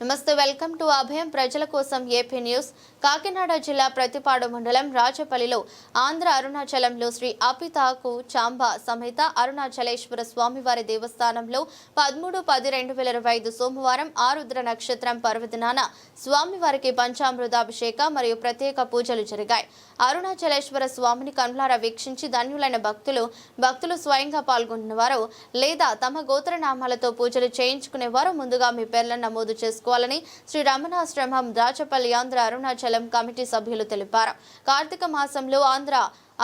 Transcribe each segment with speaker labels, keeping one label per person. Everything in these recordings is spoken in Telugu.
Speaker 1: నమస్తే వెల్కమ్ టు అభయం. ప్రజల కోసం ఏపీ న్యూస్. కాకినాడ జిల్లా ప్రతిపాడు మండలం రాజపల్లిలో ఆంధ్ర అరుణాచలంలో శ్రీ అపితాకు చాంబా సమేత అరుణాచలేశ్వర స్వామివారి దేవస్థానంలో పదమూడు పది రెండు వేల ఇరవై ఐదు సోమవారం ఆరుద్ర నక్షత్రం పర్వదినాన స్వామివారికి పంచామృతాభిషేక మరియు ప్రత్యేక పూజలు జరిగాయి. అరుణాచలేశ్వర స్వామిని కనులారా వీక్షించి ధన్యులైన భక్తులు భక్తులు స్వయంగా పాల్గొన్నవారు లేదా తమ గోత్రనామాలతో పూజలు చేయించుకునేవారు ముందుగా మీ పేర్లను నమోదు చేసుకోవాలని శ్రీ రమణాశ్రమం రాచపల్లి ఆంధ్ర అరుణాచలం కమిటీ సభ్యులు తెలిపారు. కార్తీక మాసంలో ఆంధ్ర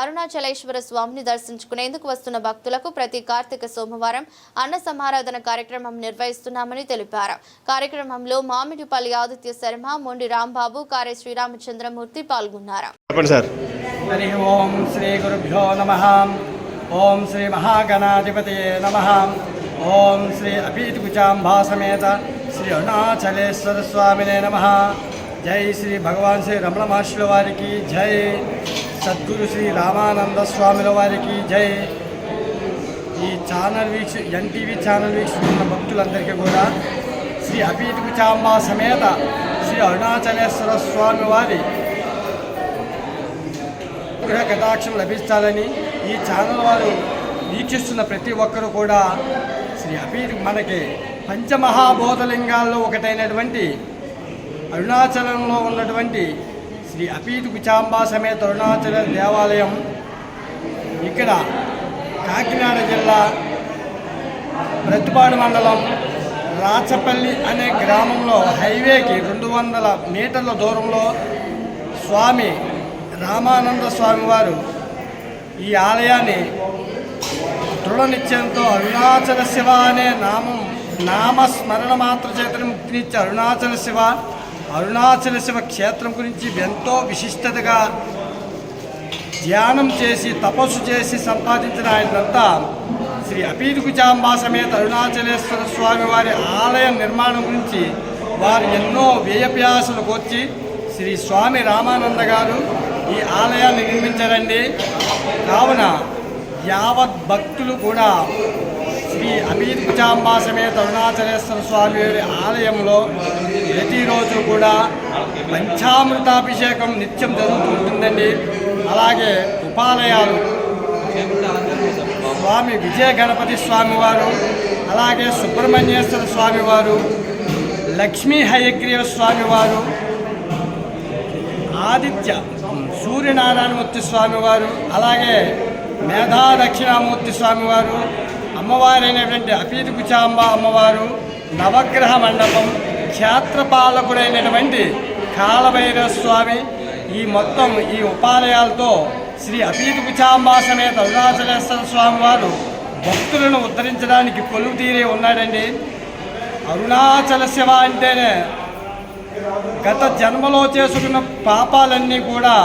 Speaker 1: అరుణాచలేశ్వర స్వామిని దర్శించుకునేందుకు వస్తున్న భక్తులకు ప్రతి కార్తీక సోమవారం అన్న సమారాధన కార్యక్రమం నిర్వహిస్తున్నామని తెలిపారు. కార్యక్రమంలో మామిడిపల్లి ఆదిత్య శర్మ మొండి రాంబాబు కారే శ్రీరామచంద్రమూర్తి పాల్గొన్నారు.
Speaker 2: చెప్పండి సార్.
Speaker 3: హరి ఓం శ్రీ గురుభ్యో నమ. ఓం శ్రీ మహాగణాధిపతయే నమ. ఓం శ్రీ అపీతికుచాంబా సమేత శ్రీ అరుణాచలేశ్వర స్వామినే నమ. జై శ్రీ భగవాన్ శ్రీ రమణ మహర్షుల వారికి జై. సద్గురు శ్రీ రామానంద స్వాముల వారికి జై. ఈ ఛానల్ వీక్ష ఎన్టీవీ ఛానల్ వీక్షిస్తున్న భక్తులందరికీ కూడా శ్రీ అపీతికుచాంబా సమేత శ్రీ అరుణాచలేశ్వర స్వామి వారి గృహ కటాక్షం లభించాలని ఈ ఛానల్ వారు వీక్షిస్తున్న ప్రతి ఒక్కరు కూడా శ్రీ అపీర్ మనకి పంచమహాబోధలింగాల్లో ఒకటైనటువంటి అరుణాచలంలో ఉన్నటువంటి శ్రీ అపీతు కుచాంబా సమేత అరుణాచల దేవాలయం ఇక్కడ కాకినాడ జిల్లా ప్రతిపాడు మండలం రాచపల్లి అనే గ్రామంలో హైవేకి రెండు వందల మీటర్ల దూరంలో స్వామి రామానంద స్వామి వారు ఈ ఆలయాన్ని దృఢ నిత్యంతో అరుణాచల శివ అనే నామం నామస్మరణ మాత్ర చేతని ముక్తినిచ్చే అరుణాచల శివ అరుణాచల శివ క్షేత్రం గురించి ఎంతో విశిష్టతగా ధ్యానం చేసి తపస్సు చేసి సంపాదించిన ఆయనంతా శ్రీ అపీతుకుచాంబా సమేత అరుణాచలేశ్వర స్వామి వారి ఆలయ నిర్మాణం గురించి వారు ఎన్నో వ్యయప్యాసలు కోర్చి శ్రీ స్వామి రామానంద గారు ఈ ఆలయాన్ని నిర్మించారండి. కావున యావత్ భక్తులు కూడా శ్రీ అపీతుకుచాంబా సమేత అరుణాచలేశ్వర స్వామి వారి ఆలయంలో ప్రతిరోజు కూడా పంచామృతాభిషేకం నిత్యం జరుగుతూ ఉంటుందండి అలాగే ఉపాలయాలు. స్వామి విజయ గణపతి స్వామివారు అలాగే సుబ్రహ్మణ్యేశ్వర స్వామివారు లక్ష్మీ హయగ్రీవ స్వామివారు ఆదిత్య సూర్యనారాయణమూర్తి స్వామివారు అలాగే మేధా దక్షిణామూర్తి స్వామివారు అమ్మవారైనటువంటి అపీతి కుచాంబ అమ్మవారు నవగ్రహ మండపం క్షేత్రపాలకుడైనటువంటి కాలభైరవ స్వామి ఈ మొత్తం ఈ ఉపాలయాలతో శ్రీ అపీతి కుచాంబా సమేత అరుణాచలేశ్వర స్వామి వారు భక్తులను ఉద్ధరించడానికి కొలువు తీరే ఉన్నాడండి. అరుణాచల శివ అంటేనే గత జన్మలో చేసుకున్న పాపాలన్నీ కూడా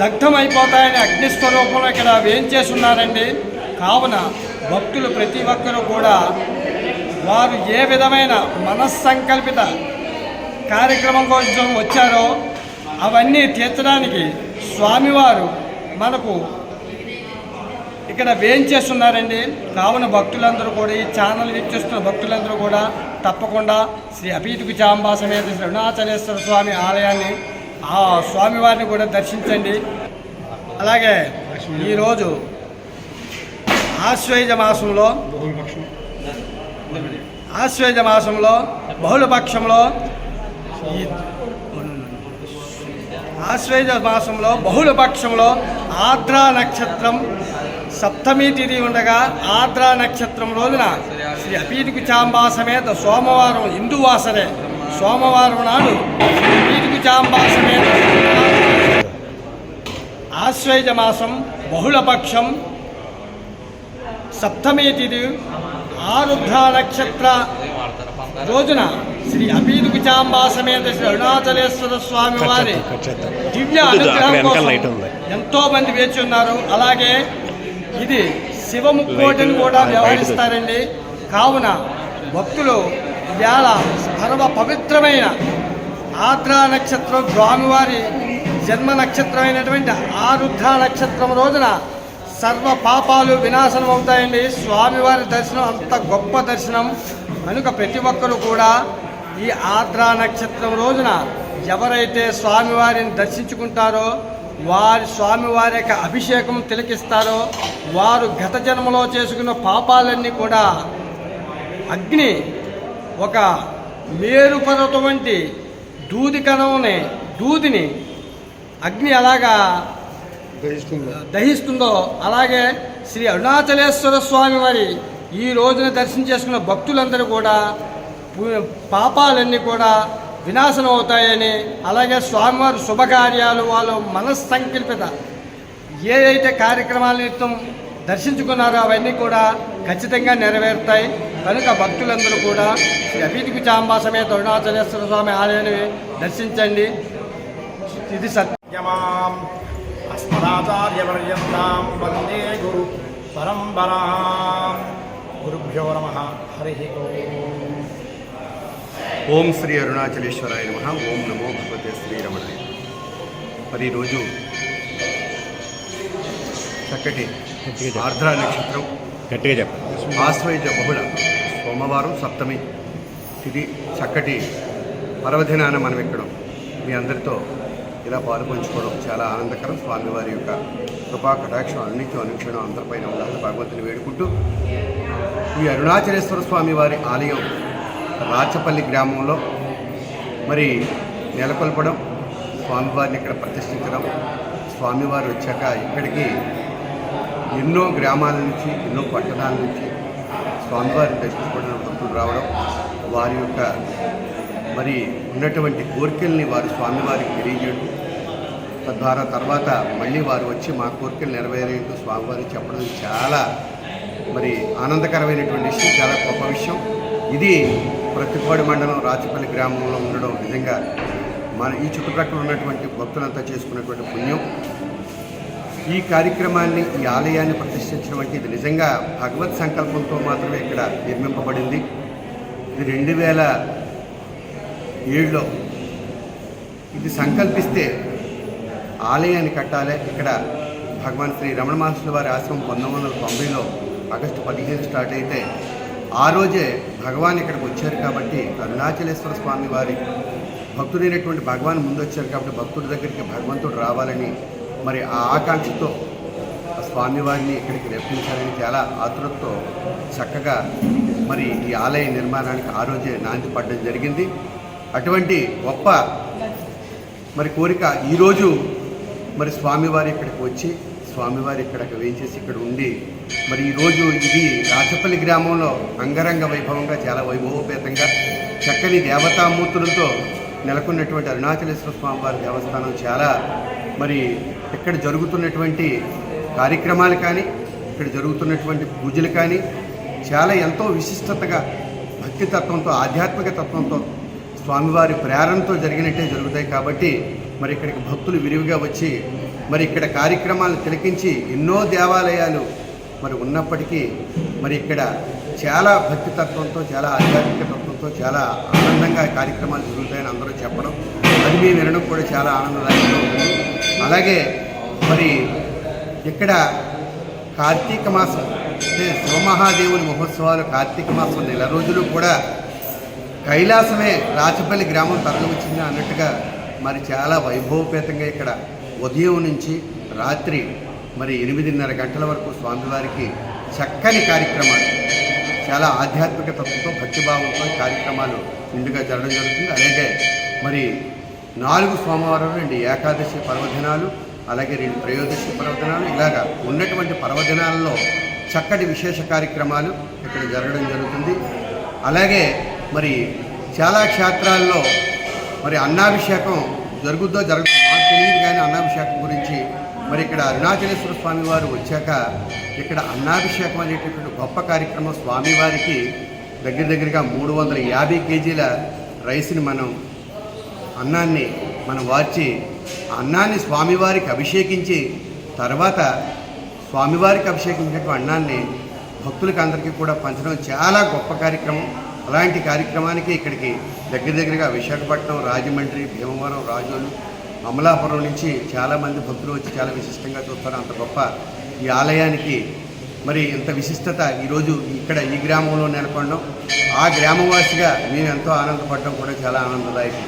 Speaker 3: దగ్ధమైపోతాయని అగ్నిస్వరూపంలో ఇక్కడ వేంచేస్తున్నారండి కావున భక్తులు ప్రతి ఒక్కరూ కూడా వారు ఏ విధమైన మనస్సంకల్పిత కార్యక్రమం కోసం వచ్చారో అవన్నీ తీర్చడానికి స్వామివారు మనకు ఇక్కడ వేయించేస్తున్నారండి. కావున భక్తులందరూ కూడా ఈ ఛానల్ వీక్షిస్తున్న భక్తులందరూ కూడా తప్పకుండా శ్రీ అపీతుకు చాంబా సమేత శ్రీ అరుణాచలేశ్వర స్వామి ఆలయాన్ని ఆ స్వామివారిని కూడా దర్శించండి. అలాగే ఈరోజు ఆశ్వేజ మాసంలో ఆశ్వేజ మాసంలో బహుళపక్షంలో ఆశ్వేజ మాసంలో బహుళపక్షంలో ఆర్ద్రా నక్షత్రం సప్తమి తిథి ఉండగా ఆర్ద్రా నక్షత్రం రోజున శ్రీ అపీటికు చాంబా సమేత సోమవారం హిందువాసరే సోమవారం నాడు శ్రీ అపీటికు చాంబా సమేత ఆశ్వేజ మాసం బహుళపక్షం సప్తమి తిథి ఆరుద్ర నక్షత్ర రోజున శ్రీ అపీదుకు చాంబా సమేత శ్రీ అరుణాచలేశ్వర స్వామి వారి దివ్య అనుగ్రహం కోసం. ఎంతో మంది వేచి ఉన్నారు. అలాగే ఇది శివముక్కోటిని కూడా వ్యవహరిస్తారండి. కావున భక్తులు ఇవాళ పరమ పవిత్రమైన ఆర్ద్రా నక్షత్రం స్వామివారి జన్మ నక్షత్రమైనటువంటి ఆరుద్ర నక్షత్రం రోజున సర్వ పాపాలు వినాశనం అవుతాయండి. స్వామివారి దర్శనం అంత గొప్ప దర్శనం. కనుక ప్రతి ఒక్కరు కూడా ఈ ఆర్ద్రా నక్షత్రం రోజున ఎవరైతే స్వామివారిని దర్శించుకుంటారో వారి స్వామివారి యొక్క అభిషేకం తిలకిస్తారో వారు గత జన్మలో చేసుకున్న పాపాలన్నీ కూడా అగ్ని ఒక మేరుపరటువంటి దూది కణంని దూదిని అగ్ని అలాగా దహిస్తుందో? అలాగే శ్రీ అరుణాచలేశ్వర స్వామి వారి ఈ రోజున దర్శనం చేసుకున్న భక్తులందరూ కూడా పాపాలన్నీ కూడా వినాశనం అవుతాయని అలాగే స్వామివారి శుభకార్యాలు వాళ్ళ మనస్సంకల్పిత ఏదైతే కార్యక్రమాల నిమిత్తం దర్శించుకున్నారో అవన్నీ కూడా ఖచ్చితంగా నెరవేరుతాయి. కనుక భక్తులందరూ కూడా శ్రీ అభీతికి చాంబా సమేత అరుణాచలేశ్వర స్వామి ఆలయాన్ని దర్శించండి. ఇది సత్యం
Speaker 2: యమాం అస్మదాచార్యపర్యంతాం వందే గురు పరంపరాం గురుభ్యో నమ హరి ఓం
Speaker 4: ఓం శ్రీ అరుణాచలేశ్వరాయ నమ ఓం నమో భగవతే శ్రీరమణాయ మరి ఈరోజు చక్కటి ఆర్ద్ర నక్షత్రం.
Speaker 5: గట్టిగా చెప్పండి
Speaker 4: ఆశ్వయుజ బహుళ సోమవారం సప్తమి ఇది చక్కటి పర్వదినాన మనం ఇక్కడ మీ అందరితో ఇలా పాలు పంచుకోవడం చాలా ఆనందకరం. స్వామివారి యొక్క కృపా కటాక్షం అన్నిత్యం అనుక్షణం అందరిపైన ఉండాలని భగవంతుని వేడుకుంటూ ఈ అరుణాచలేశ్వర స్వామి వారి ఆలయం రాచపల్లి గ్రామంలో మరి నెలకొల్పడం స్వామివారిని ఇక్కడ ప్రతిష్ఠించడం స్వామివారు వచ్చాక ఇక్కడికి ఎన్నో గ్రామాల నుంచి ఎన్నో పట్టణాల నుంచి స్వామివారిని దర్శించుకోవడం భక్తులు రావడం వారి యొక్క మరి ఉన్నటువంటి కోరికల్ని వారు స్వామివారికి తెలియజేయడం తద్వారా తర్వాత మళ్ళీ వారు వచ్చి మా కోరికలు నెరవేరేంటూ స్వామివారి చెప్పడం చాలా మరి ఆనందకరమైనటువంటి విషయం చాలా గొప్ప విషయం. ఇది ప్రతిపాడు మండలం రాచపల్లి గ్రామంలో ఉండడం నిజంగా మన ఈ చుట్టుప్రక్కల ఉన్నటువంటి భక్తులంతా చేసుకున్నటువంటి పుణ్యం. ఈ కార్యక్రమాన్ని ఈ ఆలయాన్ని ప్రతిష్ఠించడం అంటే ఇది నిజంగా భగవత్ సంకల్పంతో మాత్రమే ఇక్కడ నిర్మింపబడింది. ఇది రెండు వేల ఏడులో ఇది సంకల్పిస్తే ఆలయాన్ని కట్టాలి. ఇక్కడ భగవాన్ శ్రీ రమణ మహర్షుల వారి ఆశ్రమం పంతొమ్మిది వందల తొంభైలో ఆగస్టు పదిహేను స్టార్ట్ అయితే ఆ రోజే భగవాన్ ఇక్కడికి వచ్చారు కాబట్టి అరుణాచలేశ్వర స్వామి వారి భక్తుడైనటువంటి భగవాన్ ముందు వచ్చారు కాబట్టి భక్తుడి దగ్గరికి భగవంతుడు రావాలని మరి ఆ ఆకాంక్షతో ఆ స్వామివారిని ఇక్కడికి రప్పించాలని చాలా ఆతృతతో చక్కగా మరి ఈ ఆలయ నిర్మాణానికి ఆ రోజే నాంది పడడం జరిగింది. అటువంటి గొప్ప మరి కోరిక ఈరోజు మరి స్వామివారి ఇక్కడికి వచ్చి స్వామివారి ఇక్కడికి వేయించేసి ఇక్కడ ఉండి మరి ఈరోజు ఇది రాచపల్లి గ్రామంలో అంగరంగ వైభవంగా చాలా వైభవోపేతంగా చక్కని దేవతామూర్తులతో నెలకొన్నటువంటి అరుణాచలేశ్వర స్వామివారి దేవస్థానం చాలా మరి ఇక్కడ జరుగుతున్నటువంటి కార్యక్రమాలు కానీ ఇక్కడ జరుగుతున్నటువంటి పూజలు కానీ చాలా ఎంతో విశిష్టతగా భక్తి తత్వంతో ఆధ్యాత్మిక తత్వంతో స్వామివారి ప్రేరణతో జరిగినట్టే జరుగుతాయి కాబట్టి మరి ఇక్కడికి భక్తులు విరివిగా వచ్చి మరి ఇక్కడ కార్యక్రమాలను తిలకించి ఎన్నో దేవాలయాలు మరి ఉన్నప్పటికీ మరి ఇక్కడ చాలా భక్తి తత్వంతో చాలా ఆధ్యాత్మిక తత్వంతో చాలా ఆనందంగా కార్యక్రమాలు జరుగుతాయని అందరూ చెప్పడం అది మేము వినడం కూడా చాలా ఆనందదాయకంగా ఉంటుంది అలాగే మరి ఇక్కడ కార్తీక మాసం అంటే శివమహాదేవుని మహోత్సవాలు కార్తీక మాసం నెల రోజులు కూడా కైలాసమే రాచపల్లి గ్రామం తరలివచ్చింది అన్నట్టుగా మరి చాలా వైభవపేతంగా ఇక్కడ ఉదయం నుంచి రాత్రి మరి ఎనిమిదిన్నర గంటల వరకు స్వామివారికి చక్కని కార్యక్రమాలు చాలా ఆధ్యాత్మిక తత్వంతో భక్తిభావంతో కార్యక్రమాలు నిండుగా జరగడం జరుగుతుంది. అలాగే మరి నాలుగు సోమవారం రెండు ఏకాదశి పర్వదినాలు అలాగే రెండు త్రయోదశి పర్వదినాలు ఇలాగా ఉన్నటువంటి పర్వదినాల్లో చక్కటి విశేష కార్యక్రమాలు ఇక్కడ జరగడం జరుగుతుంది. అలాగే మరి చాలా క్షేత్రాల్లో మరి అన్నాభిషేకం జరుగుద్దో జరుగుతుందో మాకు తెలియదు కానీ అన్నాభిషేకం గురించి మరి ఇక్కడ అరుణాచలేశ్వర స్వామి వారు వచ్చాక ఇక్కడ అన్నాభిషేకం అనేటటువంటి గొప్ప కార్యక్రమం స్వామివారికి దగ్గర దగ్గరగా మూడు వందల యాభై కేజీల రైస్ని మనం అన్నాన్ని మనం వార్చి అన్నాన్ని స్వామివారికి అభిషేకించి తర్వాత స్వామివారికి అభిషేకించినటువంటి అన్నాన్ని భక్తులకి అందరికీ కూడా పంచడం చాలా గొప్ప కార్యక్రమం. అలాంటి కార్యక్రమానికి ఇక్కడికి దగ్గర దగ్గరగా విశాఖపట్నం రాజమండ్రి భీమవరం రాజోలు అమలాపురం నుంచి చాలామంది భక్తులు వచ్చి చాలా విశిష్టంగా చూస్తారు. అంత గొప్ప ఈ ఆలయానికి మరి ఇంత విశిష్టత ఈరోజు ఇక్కడ ఈ గ్రామంలో నెలకొనడం. ఆ గ్రామవాసిగా మేము ఎంతో ఆనందపడడం కూడా చాలా ఆనందదాయకం.